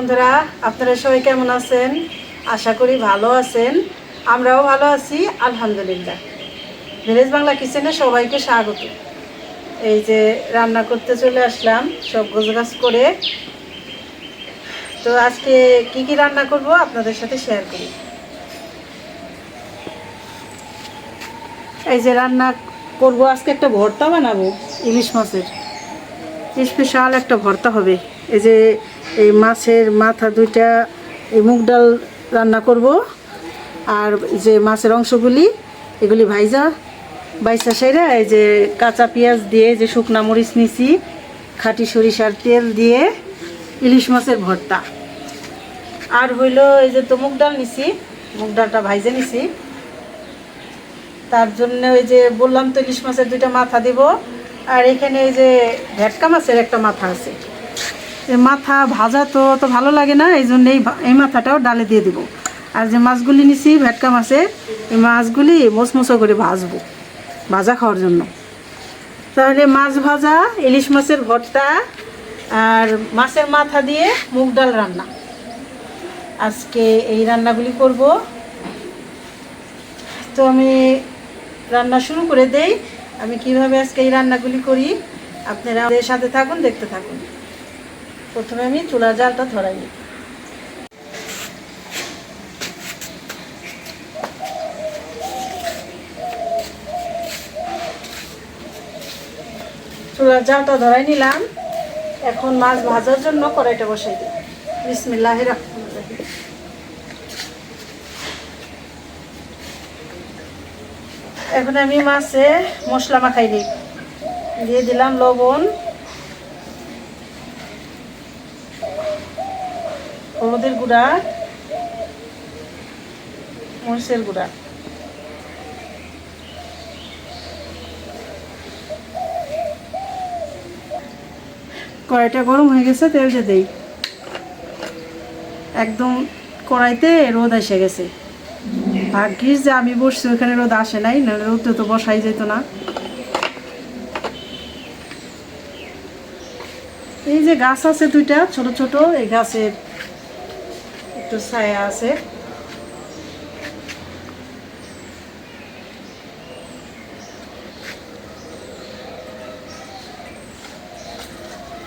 বন্ধুরা, আপনারা সবাই কেমন আছেন? আশা করি ভালো আছেন। আমরাও ভালো আছি, আলহামদুলিল্লাহ। ভিলেজ বাংলা কিচেনে সবাইকে স্বাগত। এই যে রান্না করতে চলে আসলাম, সব গোছগাছ করে। তো আজকে কি কি রান্না করব আপনাদের সাথে শেয়ার করি। এই যে রান্না করব, আজকে একটা ভর্তা বানাবো, ইলিশ মাছের। স্পেশাল একটা ভর্তা হবে। এই যে এই মাছের মাথা দুইটা, এই মুগ ডাল রান্না করব। আর যে মাছের অংশগুলি, এগুলি ভাইজা। বাইসা সেরা এই যে কাঁচা পেঁয়াজ দিয়ে যে শুকনা মরিচ নিছি, খাঁটি সরিষার তেল দিয়ে ইলিশ মাছের ভর্তা। আর হইল এই যে তো মুগ ডাল নিছি, মুগ ডালটা ভাইজে নিছি। তার জন্য ওই যে বললাম তো ইলিশ মাছের দুইটা মাথা দিব। আর এখানে এই যে ভেটকা মাছের একটা মাথা আছে। মাথা ভাজা তো তো ভালো লাগে না, এই জন্য এই মাথাটাও ডালে দিয়ে দিব। আর যে মাছগুলি নিছি, ভেটকা মাছের এই মাছগুলি মোচমোচো করে ভাজবো, ভাজা খাওয়ার জন্য। তাহলে মাছ ভাজা, ইলিশ মাছের ভর্তা, আর মাছের মাথা দিয়ে মুগ ডাল রান্না। আজকে এই রান্নাগুলি করব। তো আমি রান্না শুরু করে দেই। আমি কীভাবে আজকে এই রান্নাগুলি করি, আপনারা আমাদের সাথে থাকুন, দেখতে থাকুন। প্রথমে আমি চুলার জালটা ধরাই চুলার জালটা ধরাই নিলাম। এখন মাছ ভাজার জন্য কড়াইটা বসাই দিই। বিসমিল্লাহ এখন আমি মাছে মশলা মাখাই দিই দিয়ে দিলাম লবণ। হলুদের গুঁড়া, মরিচের গুঁড়া। কড়াইটা গরম হয়ে গেছে, তেল দেই। একদম কড়াইতে রোদ এসে গেছে। ভাগ্যিস যে আমি বসছি, ওখানে রোদ আসে নাই, নাহলে রোদে তো বসাই যেত না। এই যে গাছ আছে দুইটা, ছোট ছোট, এই গাছের একটু ছায়া আছে।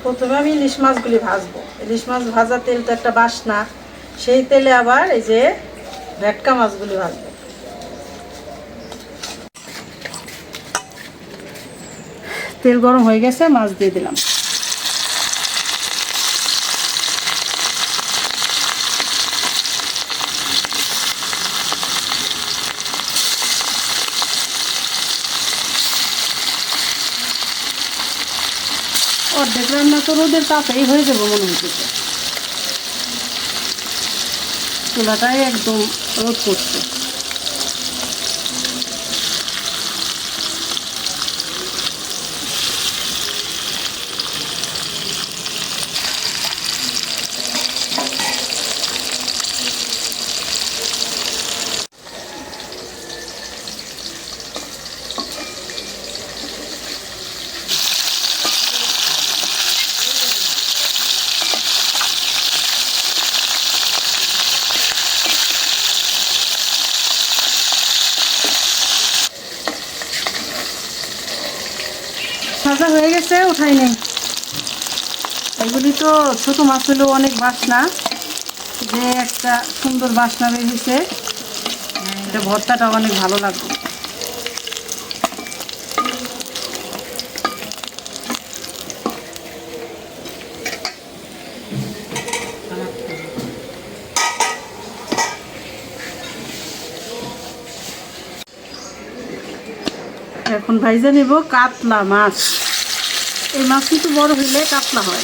প্রথমে আমি ইলিশ মাছগুলি ভাজবো। ইলিশ মাছ ভাজা তেল তো একটা বাসনা। সেই তেলে আবার এই যে ভেটকা মাছগুলি ভাজবো। তেল গরম হয়ে গেছে, মাছ দিয়ে দিলাম অর্ধেক রান্না তো রোদের তাপেই হয়ে যাব মনে হচ্ছে চুলাটাই একদম রোদ করছে ভাজা হয়ে গেছে, উঠাই নেই। এগুলি তো ছোট মাছ হলেও অনেক বাসনা। যে একটা সুন্দর বাসনা বেরিয়েছে এটা ভর্তাটা অনেক ভালো লাগবে। এখন ভাইজে নেব কাতলা মাছ। এই মাছ কিন্তু বড় হইলে কাতলা হয়।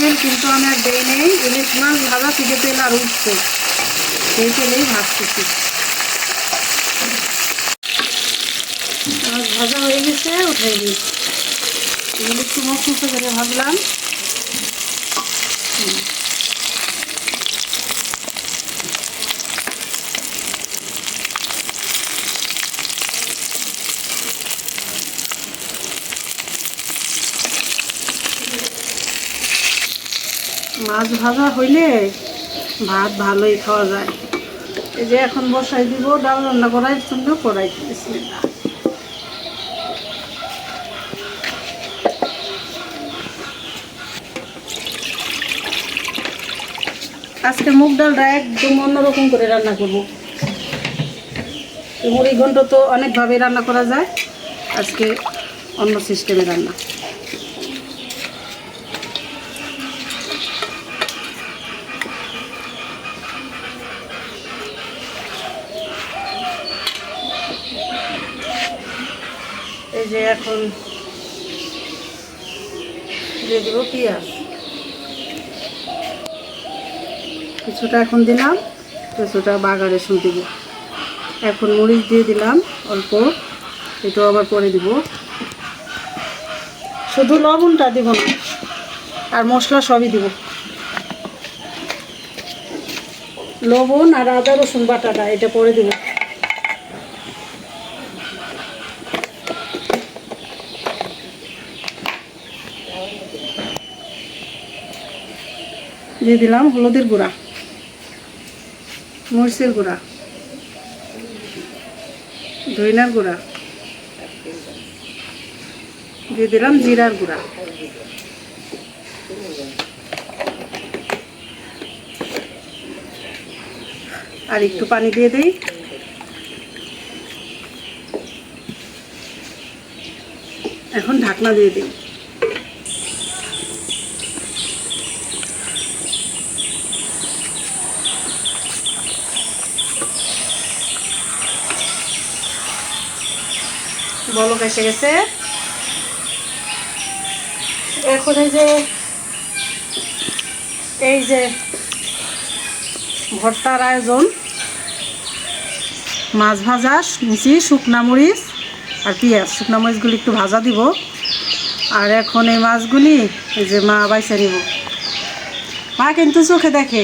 তেল কিন্তু আমি আর দেই নেই। ইলিশ মাছ ভাজা থেকে তেল আর উঠছে সেই তেলেই ভাজতেছি। মাছ ভাজা হয়ে গেছে, উঠাই দিই। এগুলো একটু মশমশো করে ভাবলাম মাছ ভাজা হইলে ভাত ভালোই খাওয়া যায়। এই যে এখন বসাই দিব, ডাল রান্না করার জন্য কড়াই বিসমিল্লাহ আজকে মুগ ডালটা একদম অন্যরকম করে রান্না করব। মুড়ি ঘন্ট তো অনেকভাবে রান্না করা যায়। আজকে অন্য সিস্টেমে রান্না এই যে এখন দিয়ে দেবো পেঁয়াজ কিছুটা এখন দিলাম কিছুটা বাগারে শুন দিব। এখন মরিচ দিয়ে দিলাম, অল্প। এটাও আবার পরে দিব। শুধু লবণটা দিব না, আর মশলা সবই দিব। লবণ আর আদা, রসুন বাটাটা, এটা পরে দিব। দিয়ে দিলাম হলুদের গুঁড়া। মরিচের গুঁড়া, ধইনার গুঁড়া, দিয়ে দিলাম জিরার গুঁড়া। আর একটু পানি দিয়ে দিই। এখন ঢাকনা দিয়ে দিই। বলক এসে গেছে। এখন এই যে এই যে ভর্তার আয়োজন, মাছ ভাজা মিশি শুকনা মরিচ আর পেঁয়াজ। শুকনা মরিচগুলি একটু ভাজা দিব। আর এখন এই মাছগুলি এই যে মা বাইসা নিব। মা কিন্তু চোখে দেখে,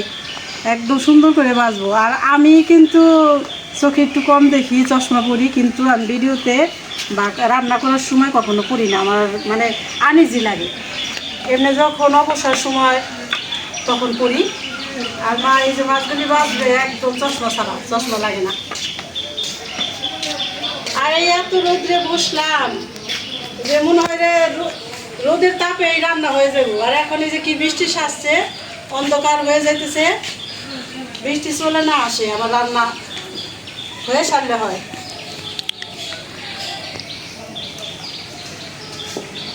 একদম সুন্দর করে বাঁচবো আর আমি কিন্তু চোখে একটু কম দেখি, চশমা পরি, কিন্তু আমি ভিডিওতে বা রান্না করার সময় কখনো করি না। আমার মানে আনিজি লাগে। এমনি যখন অবসর সময় তখন করি। আর মা এই যে মাছগুলি বাঁচবে একদম চশমা ছাড়া, চশমা লাগে না। আর এই এত রোদ্রে বসলাম। যে মনে হয় রে রোদের তাপে এই রান্না হয়ে যাব। আর এখন এই যে কি বৃষ্টি সাজছে অন্ধকার হয়ে যাইতেছে। বৃষ্টি চলে না আসে আমার রান্না হয়ে সারলে হয়।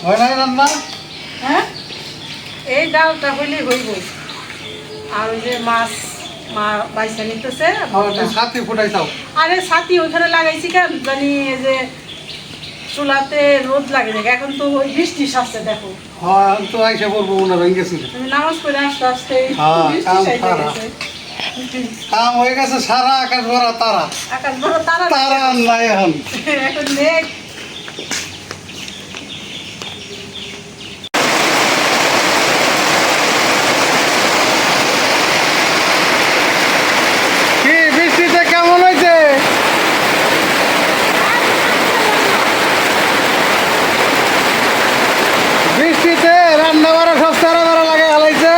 হয় নাই রান্না? হ্যাঁ? এই ডালটা হইলেই হইব আর ওই যে মাছ মা বাইসা নিতেছে ফুটাইছাও আরে ছাতি ওইখানে লাগাইছি কেন? জানি যে চুলাতে রোদ লাগে দেখে এখন তো ওই বৃষ্টি সাজছে দেখো। হ্যাঁ তো আইসা বলব মনে হয় গেছিল তুমি নামাজ পড়ে আসতে আসতে হ্যাঁ, কাম। হয়ে গেছে সারা আকাশ ভরা তারা। আকাশ বড় তারা তারা নাই। এখন। এখন মেঘ কি বৃষ্টিতে কেমন হয়েছে বৃষ্টিতে রান্না বাড়া সব তারা বাড়া লাগে হালাইছে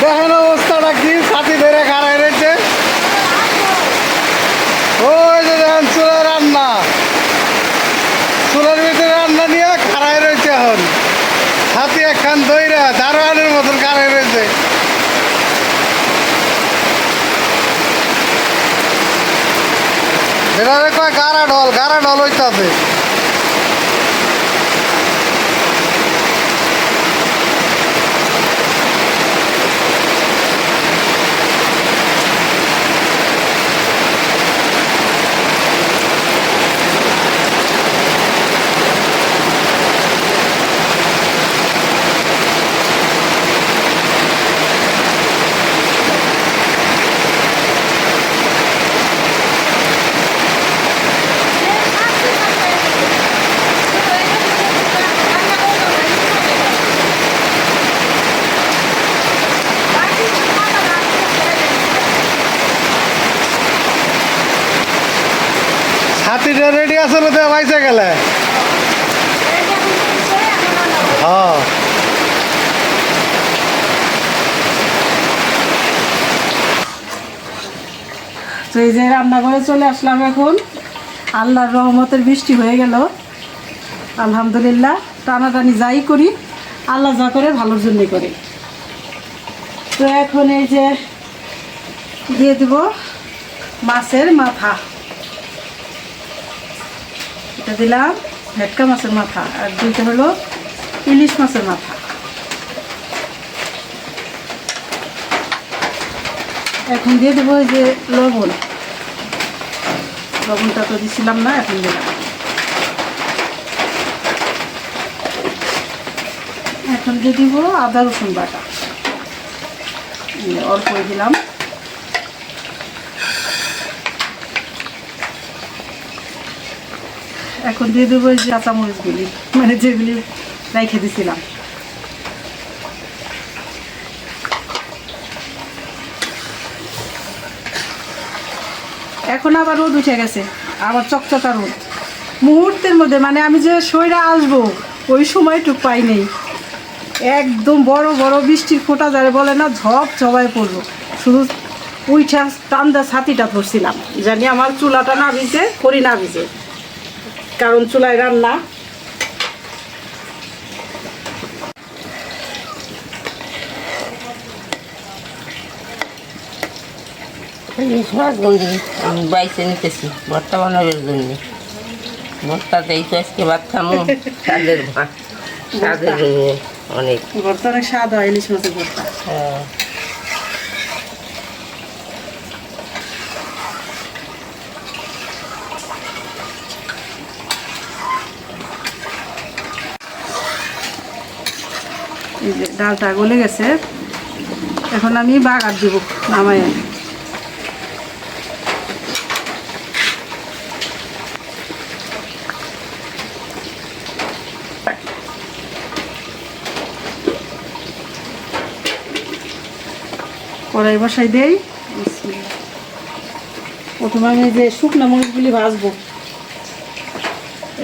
দেখেন অবস্থাটা কি ছাতি ধরে খাড়াই রয়েছে ওই যে দেখেন চুলের রান্না চুলের ভিতরে রান্না নিয়ে খাড়াই রয়েছে এখন ছাতি একখান দইরা দারোয়ানের মতন খাড়াই রয়েছে এটারে কয় গাড়া রেডি আছে তো পাইছে গেলে? হ্যাঁ। তো এই যে রান্নাঘরে চলে আসলাম এখন। আল্লাহর রহমতের বৃষ্টি হয়ে গেল। আলহামদুলিল্লাহ, টানাটানি যাই করি, আল্লাহ যা করে ভালোর জন্যই করে। তো এখন এই যে দিয়ে দিব মাছের মাথা। এটা দিলাম, ভেটকা মাছের মাথা, আর দুইটা হলো ইলিশ মাছের মাথা। এখন দিয়ে দেবো যে লবণ। লবণটা তো দিছিলাম না, এখন দিলাম। এখন দিয়ে দিব আদা রসুন বাটা। অল্প দিলাম। এখন দিয়ে দেবো এই যে কাঁচামরিচগুলি মানে যেগুলি রেখে দিছিলাম। এখন আবার রোদ উঠে গেছে, আবার চকচকা রোদ। মুহূর্তের মধ্যে মানে আমি যে সইরা আসব, ওই সময়টুক পাই নেই। একদম বড় বড় বৃষ্টির ফোঁটা যারে বলে না, ঝপ ঝবায় পড়ল। শুধু উইঠা টান্দা ছাতিটা ধরছিলাম, জানি আমার চুলাটা না ভিজে করি না ভিজে। কারণ চুলায় রান্না। ইলিশ মাছ গন্ডি আমি বাইসে নিতেছি ভর্তা বানানোর জন্য। ভর্তাতেই তো আজকে ভাত খামো স্বাদের ভাত। স্বাদের অনেক। ভর্তা অনেক স্বাদ হয় ইলিশ মাছের ভর্তা। হ্যাঁ। যে ডালটা গলে গেছে, এখন আমি বাগার দিব নামাই কড়াই বসাই দেই। প্রথমে আমি যে শুকনো মরিচগুলি ভাজবো,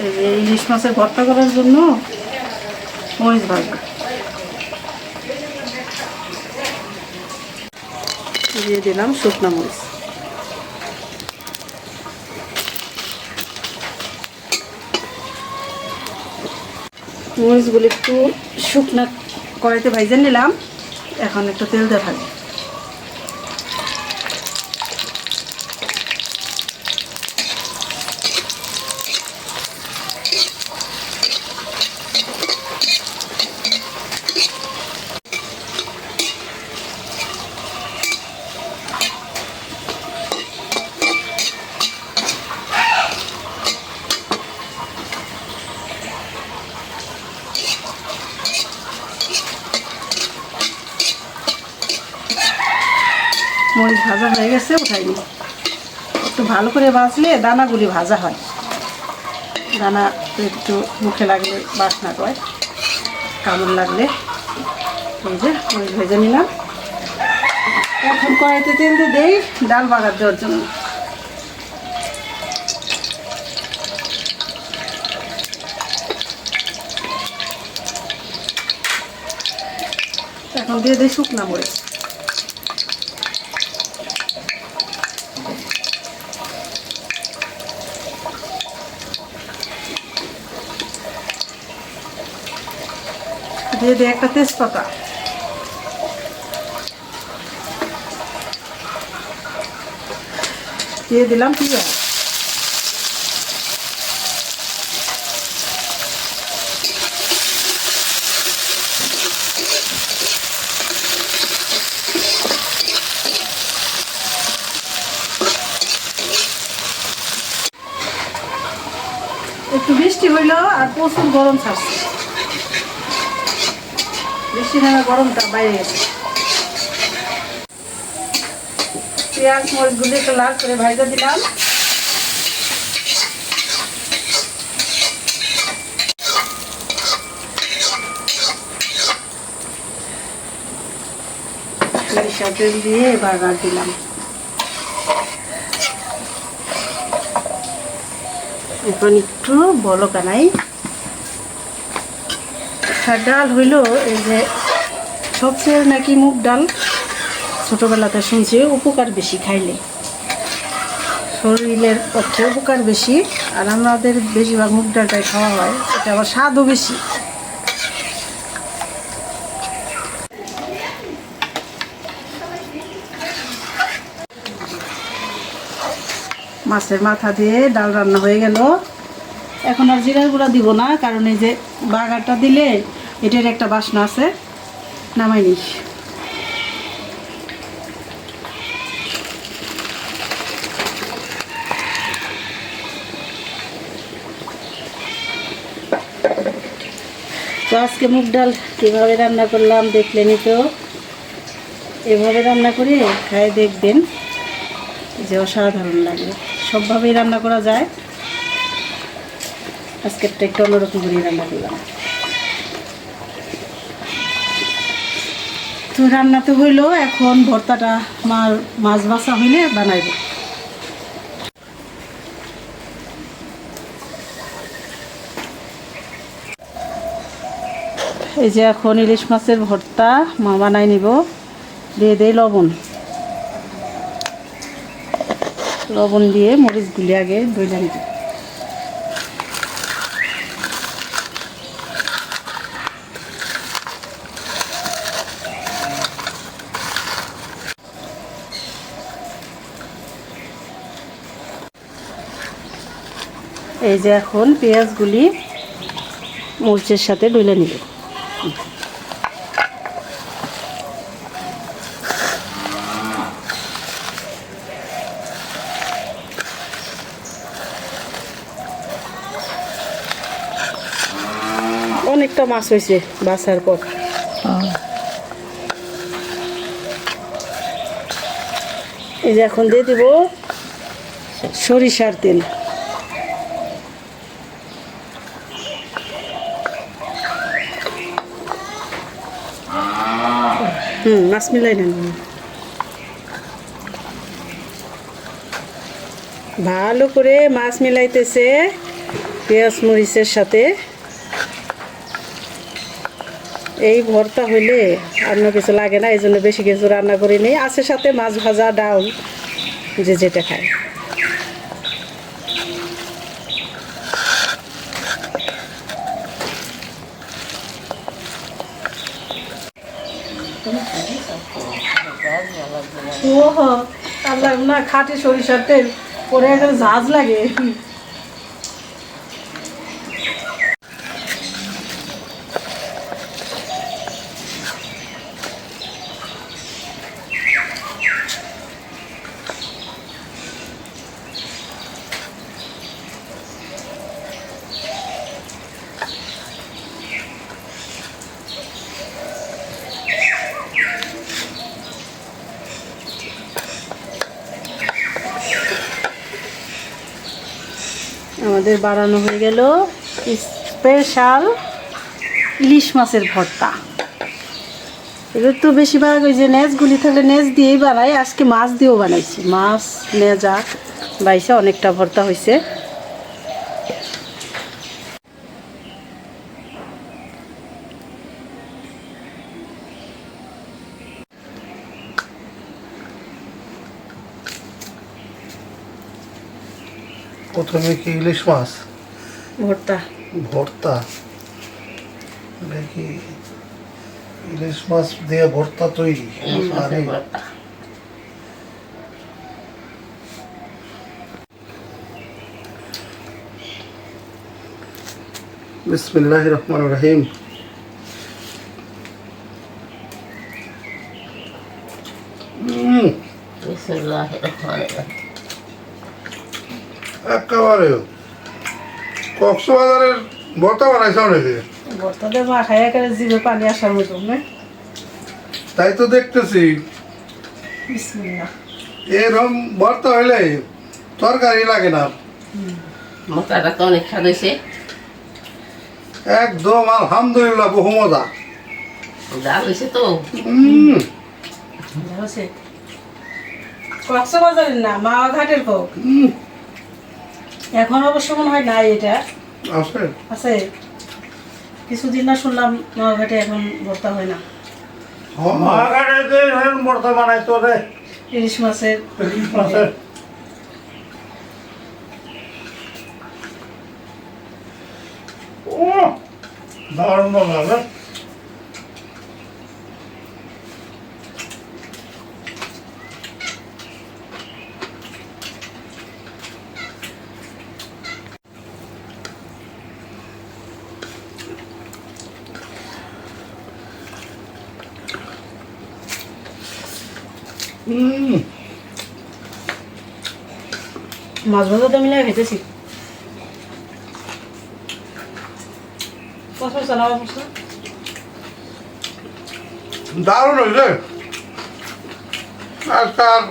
এই ইলিশ মাছের ভর্তা করার জন্য মরিচ ভাজবো। দিয়ে দিলাম শুকনো মরিচ। মরিচগুলো একটু শুকনা কড়াইতে ভাইজে নিলাম। এখন একটু তেল দিয়ে মরিচ ভাজা হয়ে গেছে উঠাইনি একটু ভালো করে ভাজলে দানাগুলি ভাজা হয়। দানা একটু মুখে লাগলে বাসনা করে। কামড় লাগলে এই যে মরিচ ভেজে নিলাম। এখন কড়াইতে তেল দিয়ে দেই ডাল বাগার দেওয়ার জন্য। এখন দিয়ে দিই শুকনা মরিচ। দিয়ে দিই একটা তেজপাতা। দিয়ে দিলাম পেঁয়াজ। একটু বৃষ্টি হইল আর প্রচুর গরম ছাড়ছে। বৃষ্টি নামে গরমটা বাইরে পেঁয়াজ মরিচগুলি একটু লাল করে ভাজা দিলাম। এখন একটু বলো কানাই আর ডাল হইল এই যে সবচেয়ে নাকি মুগ ডাল? ছোটোবেলাতে শুনছি, উপকার বেশি খাইলে। শরীরের পক্ষে উপকার বেশি, আর আমাদের বেশিরভাগ মুগ ডালটাই খাওয়া হয়, এটা আবার স্বাদও বেশি। মাছের মাথা দিয়ে ডাল রান্না হয়ে গেল। এখন আর জিরার গুঁড়া দিব না, কারণ এই যে বাগারটা দিলে এটার একটা বাসনা আছে। নামাই নিস। তো আজকে মুগ ডাল কীভাবে রান্না করলাম দেখলেনই তো? এভাবে রান্না করে খাই দেখবেন। যে অসাধারণ লাগে। সবভাবেই রান্না করা যায়। আজকেরটা একটু অন্যরকম করে রান্না করলাম। তো রান্না তো হইল, এখন ভর্তাটা মার মাছ বাছা হইলে বানাইব। এই যে এখন ইলিশ মাছের ভর্তা, মা বানাই নিব। দিয়ে দেই লবণ। লবণ দিয়ে মরিচ গুলি আগে দইলা নিব। এই যে এখন পেঁয়াজগুলি মরিচের সাথে ডইলে নিব। অনেকটা মাছ হয়েছে বাছার পর। এই যে এখন দিয়ে দিব সরিষার তেল। হুম, মাছ মিলাই নেন। ভালো করে মাছ মিলাইতেছে পেঁয়াজ মরিচের সাথে। এই ভর্তা হইলে অন্য কিছু লাগে না এই জন্য বেশি কিছু রান্না করি নি আছে সাথে মাছ ভাজা, ডাল, যে যেটা খায় ও আল্লাহ না খাটে সরিষার তেল পরে একটা ঝাঁজ লাগে। আমাদের বাড়ানো হয়ে গেল স্পেশাল ইলিশ মাছের ভর্তা। এগুলো তো বেশিরভাগ ওই যে নেজগুলি থাকলে নেজ দিয়েই বানাই, আজকে মাছ দিয়েও বানাইছি। মাছ নেজা বাইসে অনেকটা ভর্তা হয়েছে প্রথমে কি ইলিশ মাছ? ভর্তা। ভর্তা? দেখি ইলিশ মাছ দিয়ে ভর্তা তৈরি? ইলিশ মাছের আরে। ভর্তা। বিসমিল্লাহ রহমান রহিম। উম, বিসমিল্লাহির রহমানির রহিম। একেবারে কক্সবাজারের ভর্তা বানাইছ নাকি ভর্তাদের মা খাইয়া করে জিভে পানি আসার মতো না। তাই তো দেখতেছি। বিসমিল্লাহ। এরকম ভর্তা হইলে তরকারি লাগে না। মশলাটা তো অনেক স্বাদ হয়েছে একদম আলহামদুলিল্লাহ বহু মজা। ডাল হয়েছে তো। কক্সবাজারের না মা ঘাটের কোক এখন অবশ্য মনে হয় নাই এটা। আছে? আছে। কিছুদিন না শুনলাম নয়াঘাটে এখন ভর্তা হয় না। মহাগাড়ে যে মর্তা বানাইতো রে। ইলিশ মাছের ইলিশ মাছের। ও দারুণ লাগে হুম মাছ ভাজা তো মিলে খেতেছি কষ্ট চালাবা পড়ছে দারুণ হয়েছে। আজকাল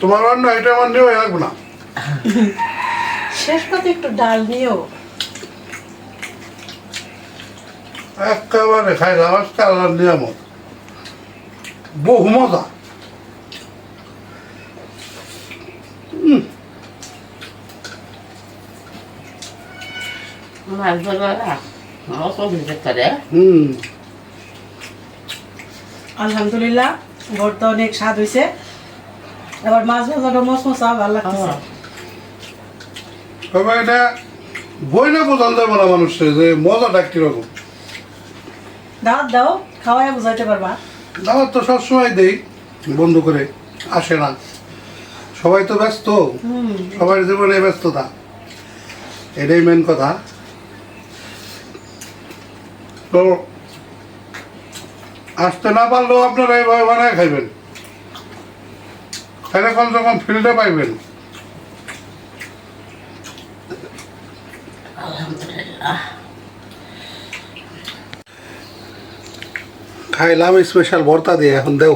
তোমার অন্য এটা আমার নিয়ে লাগবে না। শেষ পাতে একটু ডাল নিয়েও একেবারে খাইলাম আজকে আল্লাহর নিয়ামত বহু মজা মাছ ধরবা মতো ভিজে করে হুম আলহামদুলিল্লাহ ভর্তা অনেক স্বাদ হয়েছে এবার মাছ ভাজাটা ভালো লাগতেছে তবে এটা বই না বোঝান যাবে না মানুষের যে মজাটা কীরকম দাওয়াত দাও খাওয়াই বুঝাইতে পারবা দাওয়াত তো সবসময় দেই বন্ধ করে আসে না। সবাই তো ব্যস্ত। হুম। সবার জীবনে ব্যস্ততা। এটাই মেন কথা। তো আসতে না পারলেও আপনারা এইভাবে বানায় খাইবেন। খাইলে কমসে কম ফিল্ডে পাইবেন। খাইলাম স্পেশাল ভর্তা দিয়ে এখন দেও।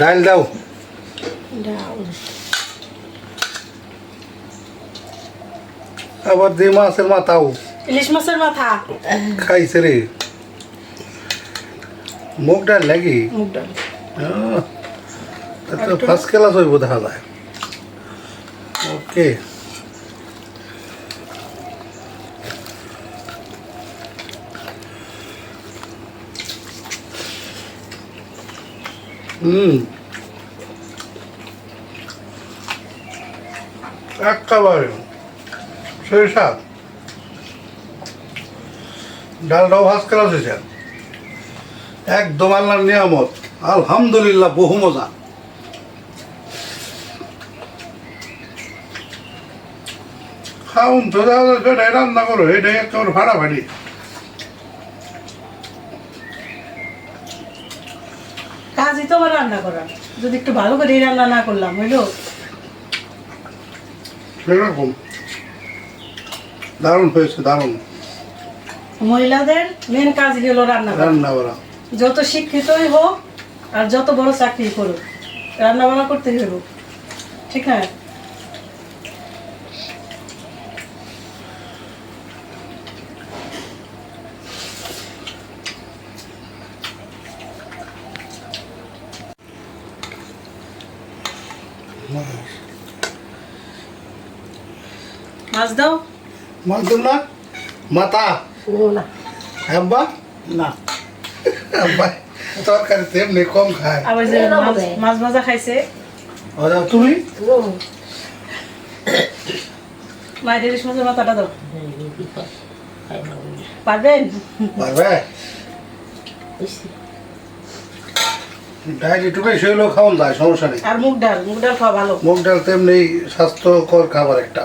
ডাইল দাও। আবার যে মাছের মাথাও। ইলিশ মাছের মাথা। খাইছে রে। মুগ ডাল লাগি মুগ ডাল। ফার্স্ট ক্লাস হইব দেখা যায়। ওকে হুম। একেবারে। সেই স্বাদ। ডালটাও ফার্স্ট ক্লাস হয়েছে। একদম আল্লাহর নিয়ামত। আলহামদুলিল্লাহ বহু মজা। খাউন তো সেটাই রান্না করো এটাই একেবারে ফাটাফাটি। কাজই তো আমার রান্না করা। যদি একটু ভালো করে রান্না না করলাম হইল? সেরকম। দারুণ হয়েছে দারুণ। মহিলাদের মেন কাজ হলো রান্না রান্না করা। যত শিক্ষিতই হোক আর যত বড় চাকরি করুক রান্না বান্না করতে হইব। ঠিক না? মাছ দাও। মালতুম না মাথা। না। আব্বা না। আব্বা তরকারি তেমনি কম খায়। আবার যে মাছ ভাজা খাইছে। ওরা তুমি? মায়ের ইলিশ মাছের মাথাটা দাও। পারবেন? পারবে? ডাইল একটু বেশি হইলেও খাওয়ান যায় সমস্যা নেই। আর মুগ ডাল মুগ ডাল খাওয়া ভালো। মুগ ডাল তেমনি স্বাস্থ্যকর খাবার একটা।